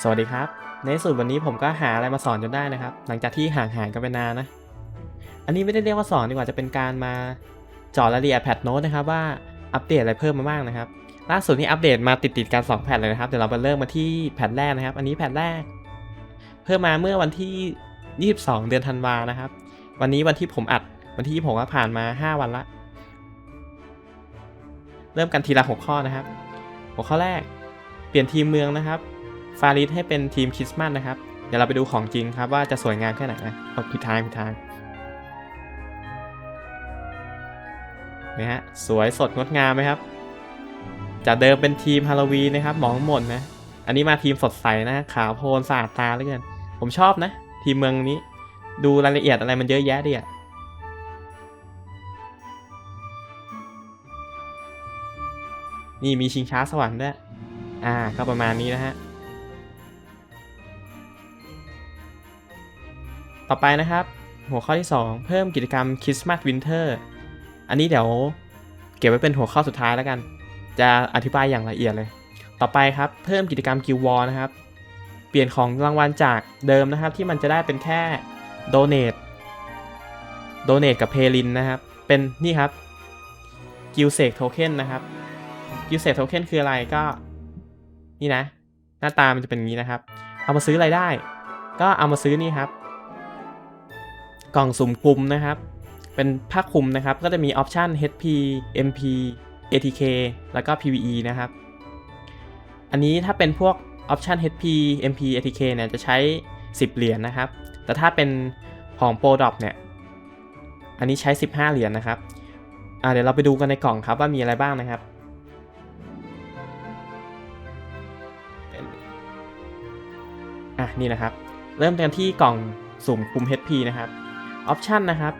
สวัสดีครับ ในสุดวันนี้ผมก็หาอะไรมาสอนจนได้นะครับ หลังจากที่ห่างหายกันไปนานนะ อันนี้ไม่ได้เรียกว่าสอนดีกว่าจะเป็นการมาจาะรายละเอียดแพทโน้ตนะครับว่าอัปเดตอะไรเพิ่มมาบ้างนะครับ ล่าสุดนี้อัปเดตมาติดติดกัน2แพทเลยนะครับเดี๋ยวเราไปเริ่มมาที่แพทแรกนะครับ อันนี้แพทแรก เพิ่มมาเมื่อวันที่ 22 เดือนธันวานะครับ วันนี้วันที่ผมอัดวันที่26ก็ผ่านมา 5 วันละ เริ่มกันทีละหกข้อนะครับ หัวข้อแรก เปลี่ยนทีมเมืองนะครับ ฟาริสให้เป็นทีมคริสต์มาสนะครับ เดี๋ยวเราไปดูของจริงครับว่าจะสวยงามแค่ไหนนะเอาผิดทางผิดทางนี่ฮะสวยสดงดงามไหมครับ จากเดิมเป็นทีมฮาโลวีนนะครับหมองหม่นะ อันนี้มาทีมสดใสนะขาวโพลสะอาดตาเหลือเกิน ผมชอบนะ ทีมเมืองนี้ ดูรายละเอียดอะไรมันเยอะแยะดีอะนี่มีชิงช้าสวรรค์ด้วย อ่า ก็ประมาณนี้นะฮะ ต่อไปนะครับ หัวข้อที่ 2 เพิ่มกิจกรรมคริสต์มาสวินเทอร์อันนี้เดี๋ยวเก็บไว้เป็นหัวข้อสุดท้ายแล้วกัน จะอธิบายอย่างละเอียดเลย ต่อไปครับ เพิ่มกิจกรรมกิววอลนะครับ เปลี่ยนของรางวัลจากเดิมนะครับ ที่มันจะได้เป็นแค่โดเน e โดเน e กับเพลินนะครับ เป็นนี่ครับกิลเซกโทเค็นนะครับกิลเซกโทเค็นคืออะไรก็นี่นะ หน้าตามันจะเป็นอย่างนี้นะครับ เอามาซื้ออะไรได้ ก็เอามาซื้อนี่ครับ กล่องสุ่มคุมนะครับ เป็นผ้าคลุมนะครับ ก็จะมีออปชัน HP MP ATK แล้วก็ PVE นะครับ อันนี้ถ้าเป็นพวกออปชัน HP MP ATK เนี่ยจะใช้ 10 เหรียญนะครับ แต่ถ้าเป็นของ Pro Drop เนี่ย อันนี้ใช้ 15 เหรียญนะครับเดี๋ยวเราไปดูกันในกล่องครับว่ามีอะไรบ้างนะครับอะนี่นะครับ เริ่มกันที่กล่องสุ่มคุม HP นะครับ ออปชันนะครับ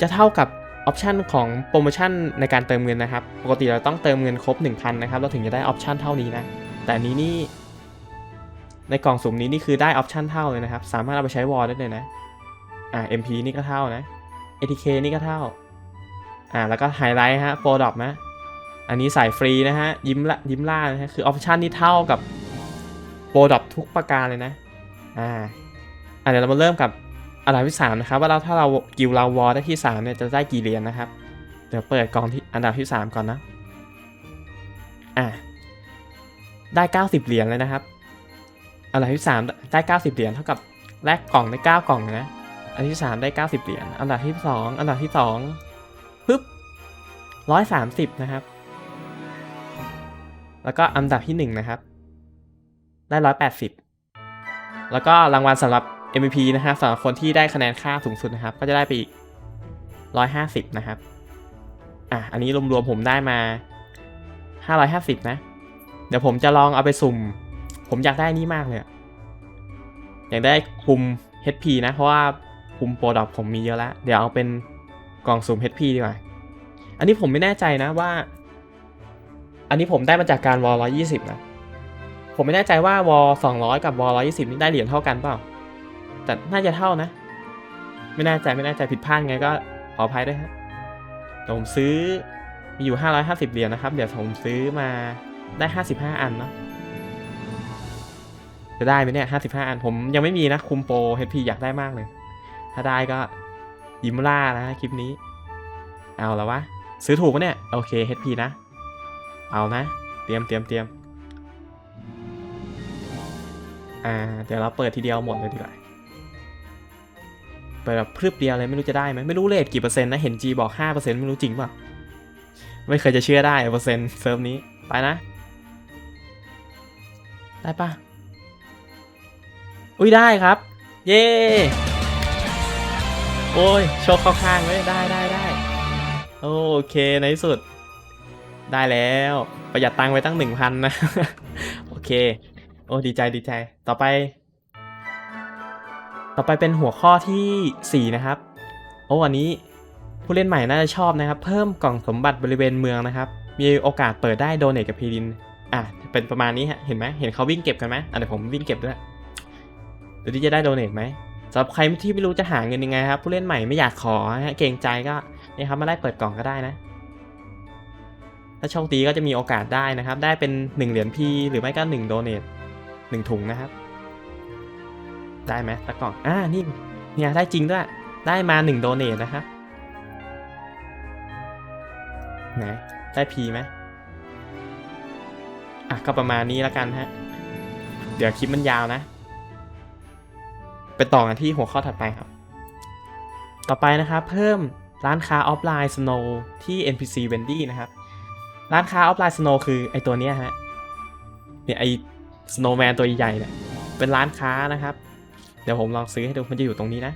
จะเท่ากับออปชันของโปรโมชั่นในการเติมเงินนะครับ ปกติเราต้องเติมเงินครบ 1,000 นะครับ เราถึงจะได้ออปชันเท่านี้นะ แต่นนี้นี่ ในกล่องสุ่มนี้นี่คือได้ออปชันเท่าเลยนะครับ สามารถเอาไปใช้วอลได้เลยนะ อ่า MP นี่ก็เท่านะ ATK นี่ก็เท่า อ่า แล้วก็ไฮไลท์ฮะโปรดอปนะ อันนี้ใส่ฟรีนะฮะ ยิ้มละยิ้มล่านะฮะ คือออปชันนี่เท่ากับโปรดอปทุกประการเลยนะ อ่าอ่าเดี๋ยวเรามาเริ่มกับ อันดับที่สามนะครับว่าเราถ้าเรากิลเราวอลได้ที่สามเนี่ยจะได้กี่เหรียญนะครับ เดี๋ยวเปิดกล่องที่อันดับที่สามก่อนนะ อ่าได้เก้าสิบเหรียญเลยนะครับ อันดับที่สามได้เก้าสิบเหรียญเท่ากับแลกกล่องได้เก้ากล่องนะ อันที่สามได้เก้าสิบเหรียญ อันดับที่สองอันดับที่สองปึ๊บร้อยสามสิบนะครับ แล้วก็อันดับที่หนึ่งนะครับ ได้ร้อยแปดสิบแล้วก็รางวัลสำหรับ MVP นะครับสำหรับคนที่ได้คะแนนค่าสูงสุดนะครับ ก็จะได้ไปอีกร้อยห้าสิบนะครับ อะ อันนี้รวมๆผมได้มาห้าร้อยห้าสิบนะ เดี๋ยวผมจะลองเอาไปสุ่ม ผมอยากได้นี่มากเลย อยากได้คุม HP นะ เพราะว่าคุมโปรดอกผมมีเยอะแล้ว เดี๋ยวเอาเป็นกล่องสุ่ม HP ดีกว่า อันนี้ผมไม่แน่ใจนะว่า อันนี้ผมได้มาจากการวอลร้อยี่สิบนะ ผมไม่แน่ใจว่าวอลสองร้อยกับวอลร้อยี่สิบนี่ได้เหรียญเท่ากันเปล่า แต่น่าจะเท่านะ ไม่แน่ใจไม่แน่ใจผิดพลาดไงก็ขออภัยด้วยฮะผมซื้อมีอยู่ 550 เหรียญนะครับ เดี๋ยวผมซื้อมาได้ 55 อันเนาะจะได้ไหมเนี่ย 55 อันผมยังไม่มีนะ คุมโปร HP อยากได้มากเลย ถ้าได้ก็ยิ้มล่านะคลิปนี้ เอาแล้ววะ ซื้อถูกปะเนี่ย โอเค HP นะ เอานะ เตรียมเตรียมเตรียมอ่า เดี๋ยวเราเปิดทีเดียวหมดเลยดีกว่า เปิดแบบพรึบเดียวเลยไม่รู้จะได้ไหมไม่รู้เลทกี่เปอร์เซ็นต์นะ เห็น G บอก5%ไม่รู้จริงป่ะ ไม่เคยจะเชื่อได้เปอร์เซ็นต์เซิร์ฟนี้ ไปนะ ได้ป่ะ อุ้ยได้ครับ เย้โอ้ยโชคเข้าข้างไว้ยได้ได้ได้โอเคในสุด ได้แล้วประหยัดตังค์ไว้ตั้งหนึ่งพันนะ โอเค โอ้ดีใจดีใจ ต่อไป ต่อไปเป็นหัวข้อทีสี่ 4 นะครับ โอ้อันนี้ผู้เล่นใหม่น่าจะชอบนะครับ เพิ่มกล่องสมบัติบริเวณเมืองนะครับ มีโอกาสเปิดได้โดเนทกับพีดิน อะ เป็นประมาณนี้ฮะ เห็นไหมเห็นเขาวิ่งเก็บกันไหมอะเดี๋ยวผมวิ่งเก็บด้วยเดี๋ยวที่จะได้โดเนทไหมสำหรับใครที่ไม่รู้จะหาเงินยังไงครับ ผู้เล่นใหม่ไม่อยากขอฮะเกรงใจก็นี่ครับมาไล่เปิดกล่องก็ได้นะถ้าโชคดีก็จะมีโอกาสได้นะครับ ได้เป็น 1 เหรียญพีหรือไม่ก็1โดเนทหนึ่งถุงนะครับ ได้ไหมตะกล่อง อ่า นี่ เนี่ยได้จริงด้วย ได้มาหนึ่งโดเนทนะครับไหนได้พีไหมอะ ก็ประมาณนี้แล้วกันฮะ เดี๋ยวคลิปมันยาวนะ ไปต่อกันที่หัวข้อถัดไปครับ ต่อไปนะครับเพิ่มร้านค้าออฟไลน์ Snow ที่ NPC Wendy นะครับ ร้านค้าออฟไลน์ Snow คือไอตัวเนี้ยฮะ เนี่ยไอ Snowman ตัวใหญ่เนี่ยเป็นร้านค้านะครับ เดี๋ยวผมลองซื้อให้ดูมันจะอยู่ตรงนี้นะ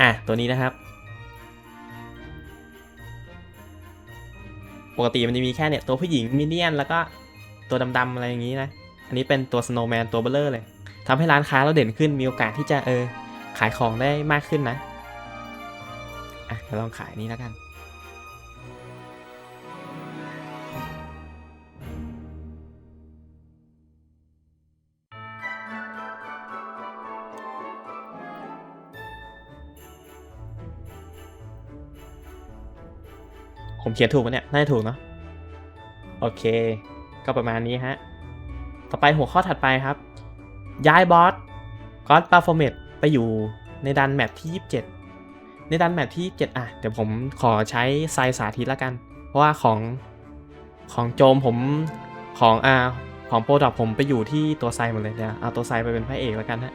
อะตัวนี้นะครับ ปกติมันจะมีแค่เนี่ยตัวผู้หญิงมินเนี่ยนแล้วก็ตัวดำๆอะไรอย่างนี้นะ อันนี้เป็นตัว Snowman ตัวเบลเลอร์เลยทำให้ร้านค้าเราเด่นขึ้นมีโอกาสที่จะเออขายของได้มากขึ้นนะ อะเดี๋ยวลองขายนี้แล้วกัน ผมเขียนถูกปะเนี่ย น่าจะถูกเนาะ โอเค ก็ประมาณนี้ฮะ ต่อไปหัวข้อถัดไปครับ ย้ายบอสก็อดปาฟอร์เมตไปอยู่ในดันแมปที่ 27 ในดันแมปที่27อะ เดี๋ยวผมขอใช้ไซสาธิตละกัน เพราะว่าของของโจมผมของอ่าของโปรดักผมไปอยู่ที่ตัวไซหมดเลยเดี๋ยวเอาตัวไซไปเป็นพระเอกแล้วกันฮะ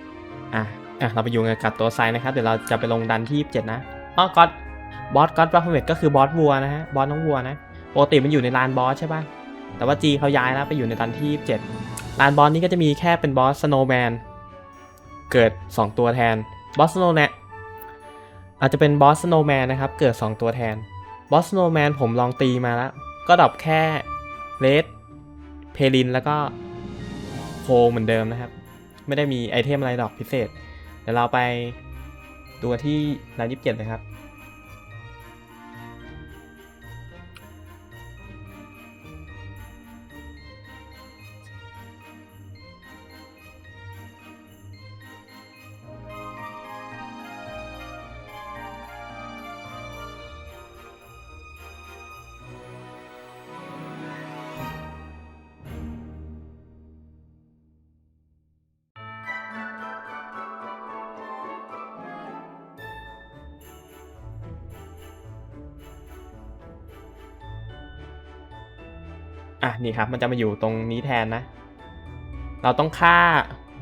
อะ อะ เราไปอยู่กับตัวไซนะครับ เดี๋ยวเราจะไปลงดันที่ 27 นะอ๋อก็ บอสก็อดปาฟเมตก็คือบอสวัวนะฮะบอสน้องวัวนะปกติมันอยู่ในลานบอสใช่ป่ะแต่ว่าจีเขาย้ายแล้วไปอยู่ในดันที่27ลานบอสนี้ก็จะมีแค่เป็นบอสสโนว์แมนเกิด 2 ตัวแทนบอสสโนว์แมนอาจจะเป็นบอสสโนว์แมนนะครับเกิด 2 ตัวแทนบอสสโนว์แมนผมลองตีมาแล้วก็ดรอปแค่เลดเพลินแล้วก็โคเหมือนเดิมนะครับ ไม่ได้มีไอเทมอะไรดรอปพิเศษ เดี๋ยวเราไปดูกันที่ดันยี่สิบเจ็ดนะครับ อะนี่ครับมันจะมาอยู่ตรงนี้แทนนะ เราต้องฆ่า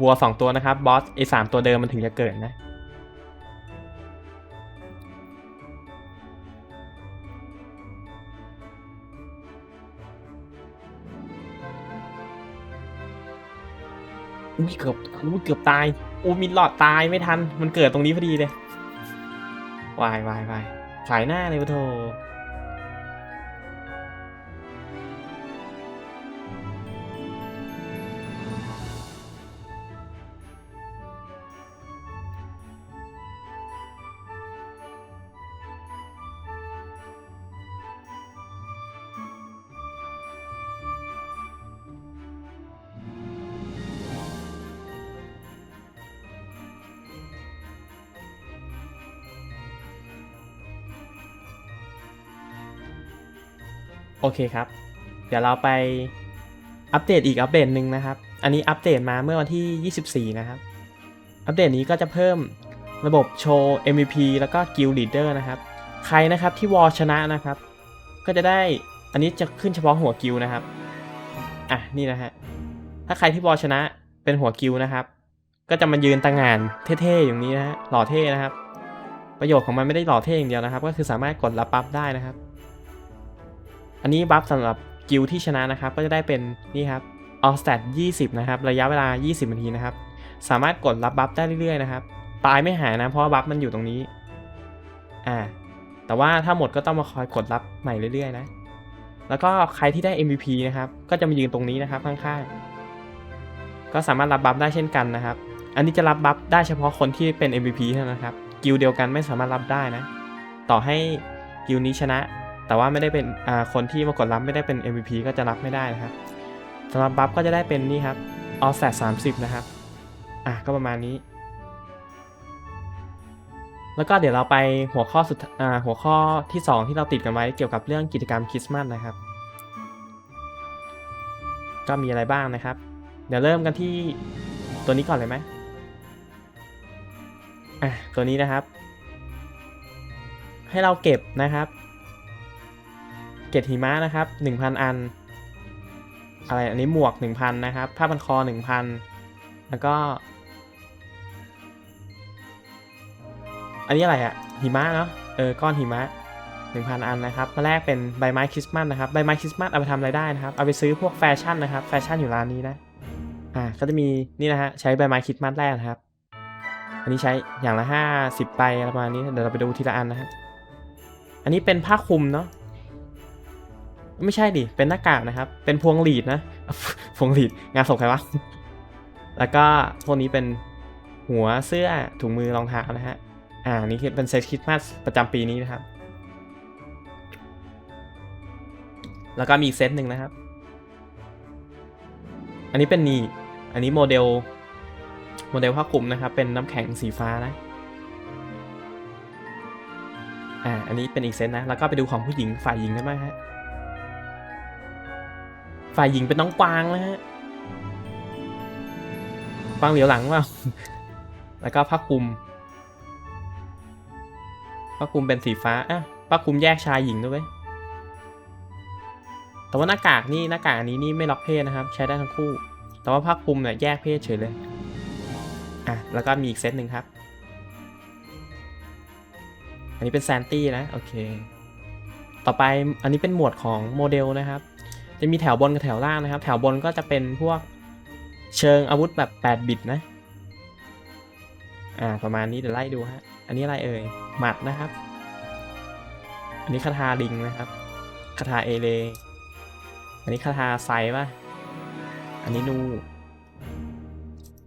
วัวสองตัวนะครับบอสไอ้สามตัวเดิมมันถึงจะเกิดนะอุ้ยเกือบอุ้ยเกือบตายอ้มีหลอดตายไม่ทัน มันเกิดตรงนี้พอดีเลยวายวายวายขายหน้าเลยวะโท โอเคครับ เดี๋ยวเราไปอัปเดตอีกอัปเดตหนึ่งนะครับ อันนี้อัปเดตมาเมื่อวันที่ 24 นะครับ อัปเดตนี้ก็จะเพิ่มระบบโชว์ MVP แล้วก็ Guild Leader นะครับ ใครนะครับที่วอลชนะนะครับ ก็จะได้ อันนี้จะขึ้นเฉพาะหัวกิลนะครับ อะนี่นะฮะ ถ้าใครที่วอลชนะเป็นหัวกิลนะครับ ก็จะมายืนต่างงานเท่ๆอย่างนี้นะฮะ หล่อเท่นะครับ ประโยชน์ของมันไม่ได้หล่อเท่อย่างเดียวนะครับ ก็คือสามารถกดรับปั๊บได้นะครับ อันนี้บัฟสำหรับกิลที่ชนะนะครับ ก็จะได้เป็นนี่ครับ all stat 20 นะครับ ระยะเวลา 20 นาทีนะครับ สามารถกดรับบัฟได้เรื่อยๆนะครับ ตายไม่หายนะ เพราะว่าบัฟมันอยู่ตรงนี้ อ่า แต่ว่าถ้าหมดก็ต้องมาคอยกดรับใหม่เรื่อยๆนะ แล้วก็ใครที่ได้ MVP นะครับ ก็จะมายืนตรงนี้นะครับข้างๆ ก็สามารถรับบัฟได้เช่นกันนะครับ อันนี้จะรับบัฟได้เฉพาะคนที่เป็น MVP เท่านั้นครับ กิลเดียวกันไม่สามารถรับได้นะ ต่อให้กิลนี้ชนะ แต่ว่าไม่ได้เป็นคนที่มากดรับไม่ได้เป็น MVP ก็จะรับไม่ได้นะครับสำหรับบัฟก็จะได้เป็นนี่ครับ all stat 30นะครับ อะก็ประมาณนี้ แล้วก็เดี๋ยวเราไปหัวข้อสุดอ่าหัวข้อที่ 2 ที่เราติดกันไว้เกี่ยวกับเรื่องกิจกรรมคริสต์มาสนะครับ ก็มีอะไรบ้างนะครับ เดี๋ยวเริ่มกันที่ตัวนี้ก่อนเลยไหมอะตัวนี้นะครับ ให้เราเก็บนะครับ เกล็ดหิมะนะครับ 1,000 อัน อะไรอันนี้หมวก 1,000 นะครับ ผ้าพันคอ 1,000 แล้วก็ อันนี้อะไรอะหิมะเนาะเออก้อนหิมะ 1,000 อันนะครับมาแรกเป็นใบไม้คริสต์มาสนะครับใบไม้คริสต์มาสเอาไปทำอะไรได้นะครับ เอาไปซื้อพวกแฟชั่นนะครับแฟชั่นอยู่ร้านนี้นะอ่าก็จะมีนี่นะฮะใช้ใบไม้คริสต์มาสแรกนะครับ อันนี้ใช้อย่างละ 50ใบประมาณนี้เดี๋ยวเราไปดูทีละอันนะฮะอันนี้เป็นผ้าคลุมเนาะ ไม่ใช่ดิ เป็นหน้ากากนะครับ เป็นพวงหลีดนะ พวงหลีด งานศพใครวะ แล้วก็พวกนี้เป็นหัวเสื้อถุงมือรองเท้านะฮะ อ่า นี่คือเป็นเซตคริสต์มาสประจำปีนี้นะครับ แล้วก็มีเซตหนึ่งนะครับ อันนี้เป็นนี่ อันนี้โมเดล โมเดลผ้าคลุมนะครับ เป็นน้ำแข็งสีฟ้านะอ่า อันนี้เป็นอีกเซตนะ แล้วก็ไปดูของผู้หญิงฝ่ายหญิงได้ไหมฮะ ฝ่ายหญิงเป็นน้องกวางนะฮะกวางเหลียวหลังว่า แล้วก็ผ้าคลุมผ้าคลุมเป็นสีฟ้าอะผ้าคลุมแยกชายหญิงด้วยเว้ยแต่ว่าหน้ากากนี่หน้ากากอันนี้นี่ไม่ล็อกเพศนะครับ ใช้ได้ทั้งคู่ แต่ว่าผ้าคลุมเนี่ยแยกเพศเฉยเลยอะแล้วก็มีอีกเซตหนึ่งครับ อันนี้เป็นแซนตี้นะโอเค ต่อไปอันนี้เป็นหมวดของโมเดลนะครับ จะมีแถวบนกับแถวล่างนะครับ แถวบนก็จะเป็นพวกเชิงอาวุธแบบ 8 บิตนะ อ่า ประมาณนี้เดี๋ยวไล่ดูฮะ อันนี้อะไรเอ่ย หมัดนะครับ อันนี้คาถาลิงนะครับ คาถาเอเล อันนี้คาถาไซป่ะ อันนี้นู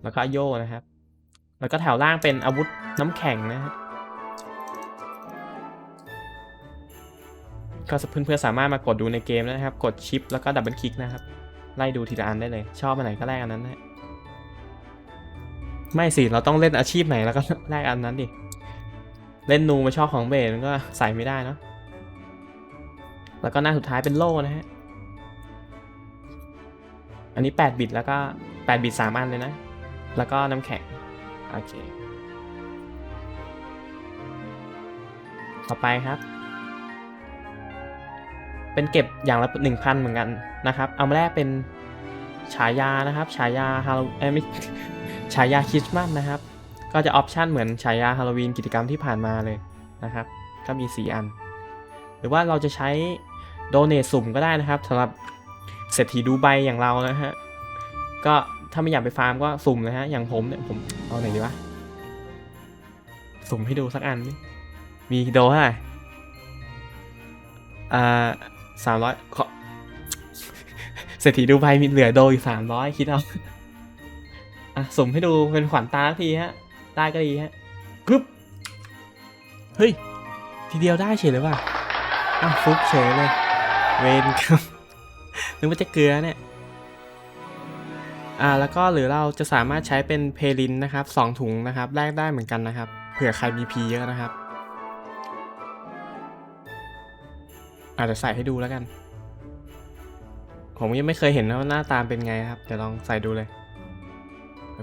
แล้วก็โยนะครับ แล้วก็แถวล่างเป็นอาวุธน้ำแข็งนะฮะ ก็เพื่อนๆสามารถมากดดูในเกมนะครับ กดชิปแล้วก็ดับเบิลคลิกนะครับ ไล่ดูทีละอันได้เลย ชอบอันไหนก็แลกอันนั้นนะไม่สิ เราต้องเล่นอาชีพไหนแล้วก็แลกอันนั้นดิ เล่นนูมาชอบของเบสมันก็ใส่ไม่ได้เนาะ แล้วก็หน้าสุดท้ายเป็นโล่นะฮะ อันนี้ 8 บิตแล้วก็ 8 บิต3อันเลยนะ แล้วก็น้ำแข็ง โอเค ต่อไปครับ เป็นเก็บอย่างละ 1,000 เหมือนกันนะครับ เอามาแรกเป็นฉายานะครับ ฉายาฮาโลเอ้ไม่ฉายาคริสต์มาสนะครับ ก็จะออปชันเหมือนฉายาฮาโลวีนกิจกรรมที่ผ่านมาเลยนะครับ ก็มี 4 อัน หรือว่าเราจะใช้โดเนทสุ่มก็ได้นะครับสำหรับเศรษฐีดูใบอย่างเรานะฮะ ก็ถ้าไม่อยากไปฟาร์มก็สุ่มนะฮะ อย่างผมเนี่ยผมเอาไหนดีวะ สุ่มให้ดูสักอัน มีโดเท่าไหร่อ่า สามร้อยขอเศรษฐีดูใบมีเหลือโดอีกสามร้อยคิดเอาอะสมให้ดูเป็นขวัญตาทีฮะ ได้ก็ดีฮะปึ๊บเฮ้ย ทีเดียวได้เฉยเลยว่ะอ้าวฟุกเฉยเลย เวนครับนึกว่าจะเกลือเนี่ยอ่าแล้วก็หรือเราจะสามารถใช้เป็นเพลินนะครับสองถุงนะครับแลกได้เหมือนกันนะครับ เผื่อใครมีพีเยอะนะครับ อาจจะใส่ให้ดูแล้วกัน ผมยังไม่เคยเห็นนะว่าหน้าตามเป็นไงครับ เดี๋ยวลองใส่ดูเลย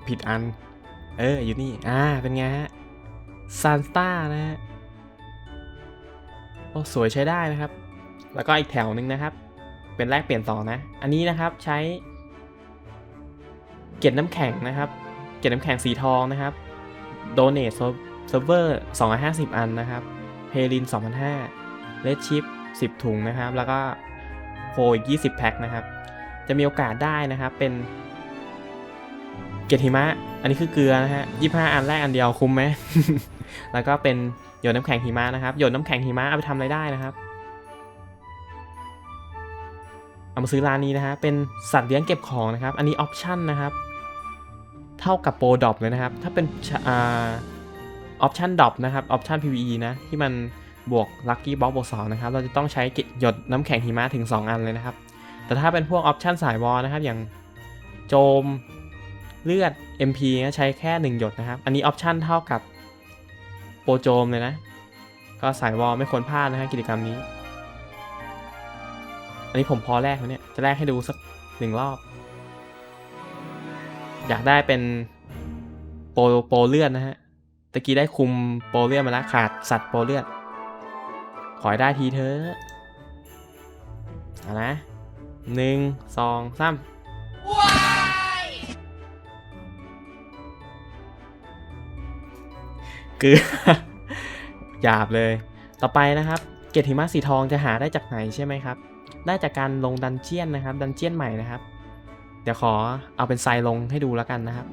ผิดอัน เออ อยู่นี่ อ่า เป็นไงฮะซานต้านะฮะ โอ้ สวยใช้ได้นะครับ แล้วก็อีกแถวหนึ่งนะครับ เป็นแลกเปลี่ยนต่อนะ อันนี้นะครับใช้ เกล็ดน้ำแข็งนะครับ เกล็ดน้ำแข็งสีทองนะครับโดเนทเซิร์ฟเวอร์250 อันนะครับ เพลิน2,500เลดชิป 10 ถุงนะครับ แล้วก็โฟอีก 20 แพ็คนะครับ จะมีโอกาสได้นะครับเป็น เกล็ดหิมะ อันนี้คือเกลือนะฮะ25 อันแรกอันเดียวคุ้มไหม แล้วก็เป็นหยดน้ำแข็งหิมะนะครับ หยดน้ำแข็งหิมะเอาไปทำอะไรได้นะครับ เอามาซื้อร้านนี้นะฮะ เป็นสัตว์เลี้ยงเก็บของนะครับ อันนี้ออปชั่นนะครับ เท่ากับโปรดอปเลยนะครับ ถ้าเป็นอออปชั่นดอปนะครับ ออปชั่น PVE นะ ที่มัน บวกลัคกี้บ็อกบวกสองนะครับ เราจะต้องใช้หยดน้ำแข็งหิมะถึง 2 อันเลยนะครับ แต่ถ้าเป็นพวกออปชั่นสายวอลนะครับ อย่างโจมเลือด MP ใช้แค่ 1 หยดนะครับ อันนี้ออปชั่นเท่ากับโปรโจมเลยนะ ก็สายวอลไม่ควรพลาดนะฮะกิจกรรมนี้ อันนี้ผมพอแรกแล้วเนี่ย จะแรกให้ดูสักหนึ่งรอบ อยากได้เป็นโปรโปรเลือดนะฮะ ตะกี้ได้คุมโปรเลือดมาแล้วขาดสัตว์โปรเลือด ขอให้ได้ทีเถอะเอานะหนึ่งสองสามเกือหยาบเลย ต่อไปนะครับ เกล็ดหิมะสีทองจะหาได้จากไหนใช่ไหมครับ ได้จากการลงดันเจียนนะครับ ดันเจียนใหม่นะครับ เดี๋ยวขอเอาเป็นไซลงให้ดูแล้วกันนะครับ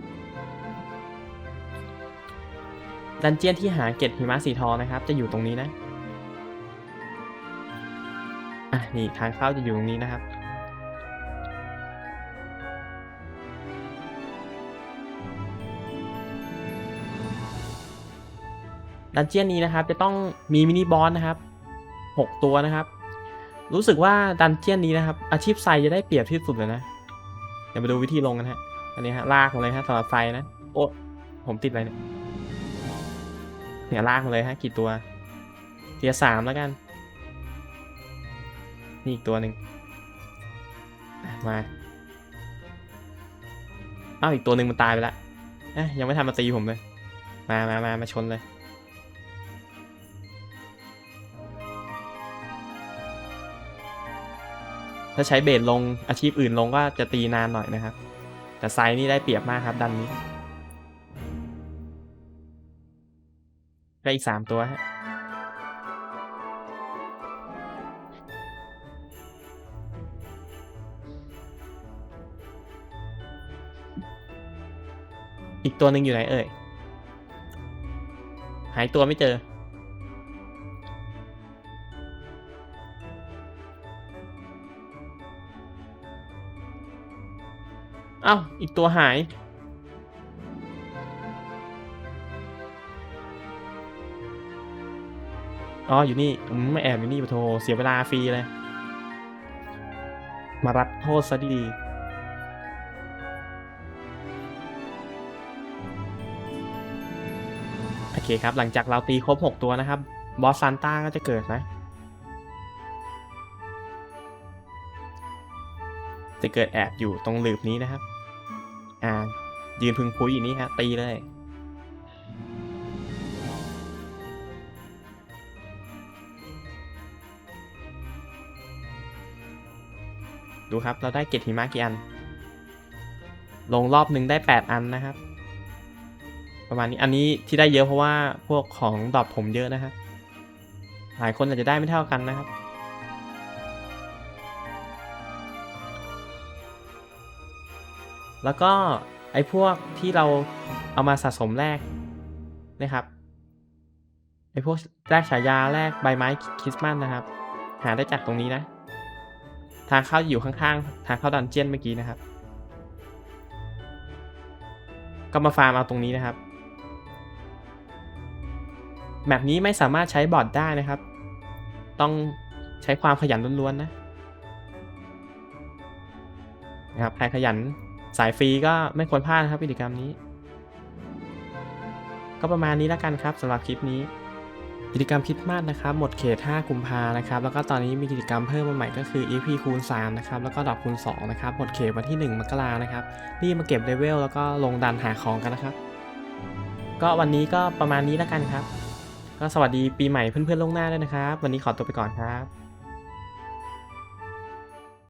ดันเจียนที่หาเกล็ดหิมะสีทองนะครับ จะอยู่ตรงนี้นะ อะนี่ทางเข้าจะอยู่ตรงนี้นะครับ ดันเจียนนี้นะครับจะต้องมีมินิบอสนะครับ 6 ตัวนะครับ รู้สึกว่าดันเจียนนี้นะครับ อาชีพไซจะได้เปรียบที่สุดเลยนะ เดี๋ยวมาดูวิธีลงกันฮะอันนี้ฮะลากมาเลยฮะสำหรับไฟนะ โอ้ผมติดอะไรเนี่ยเนี่ยลากมาเลยฮะกี่ตัวเทียร์สามแล้วกัน นี่อีกตัวหนึ่งมาอ้าวอีกตัวหนึ่งมันตายไปละเอ๊ะยังไม่ทันมาตีผมเลย มามามามาชนเลย ถ้าใช้เบสลงอาชีพอื่นลงก็จะตีนานหน่อยนะครับ แต่ไซนี่ได้เปรียบมากครับ ดันนี้ก็อีกสามตัวฮะ ตัวหนึ่งอยู่ไหนเอ่ย หายตัวไม่เจอเอ้าอีกตัวหาย อ๋อ อยู่นี่อืมมาแอบอยู่นี่ปะโท เสียเวลาฟรีเลย มารับโทษซะดีๆ เคครับ หลังจากเราตีครบ 6 ตัวนะครับ บอสซานต้าก็จะเกิดนะ จะเกิดแอบอยู่ตรงหลืบนี้นะครับ อ่า ยืนพึงพุ้ยอยู่นี่ฮะตีเลยดูครับ เราได้เกล็ดหิมะกี่อัน ลงรอบหนึ่งได้ 8 อันนะครับ ประมาณนี้ อันนี้ที่ได้เยอะเพราะว่าพวกของดอปผมเยอะนะครับหลายคนอาจจะได้ไม่เท่ากันนะครับ แล้วก็ไอ้พวกที่เราเอามาสะสมแรกนะครับ ไอ้พวกแรกฉายาแรกใบไม้คริสต์มาสนะครับ หาได้จากตรงนี้นะ ทางเข้าอยู่ข้างๆ ทางเข้าดันเจียนเมื่อกี้นะครับก็มาฟาร์มเอาตรงนี้นะครับ แมปนี้ไม่สามารถใช้บอทได้นะครับ ต้องใช้ความขยันล้วนๆนะนะครับใครขยันสายฟรีก็ไม่ควรพลาดนะครับกิจกรรมนี้ ก็ประมาณนี้แล้วกันครับสำหรับคลิปนี้ กิจกรรมคริดมาสนะครับ หมดเขต 5 กุมภานะครับ แล้วก็ตอนนี้มีกิจกรรมเพิ่มมาใหม่ก็คือ EP คูณ3นะครับ แล้วก็ดอกคูณ2นะครับ หมดเขตวันที่ 1 มกรานะครับ รีบมาเก็บเลเวลแล้วก็ลงดันหาของกันนะครับ ก็วันนี้ก็ประมาณนี้แล้วกันครับ ก็สวัสดีปีใหม่เพื่อนๆล่วงหน้าด้วยนะครับ วันนี้ขอตัวไปก่อนครับ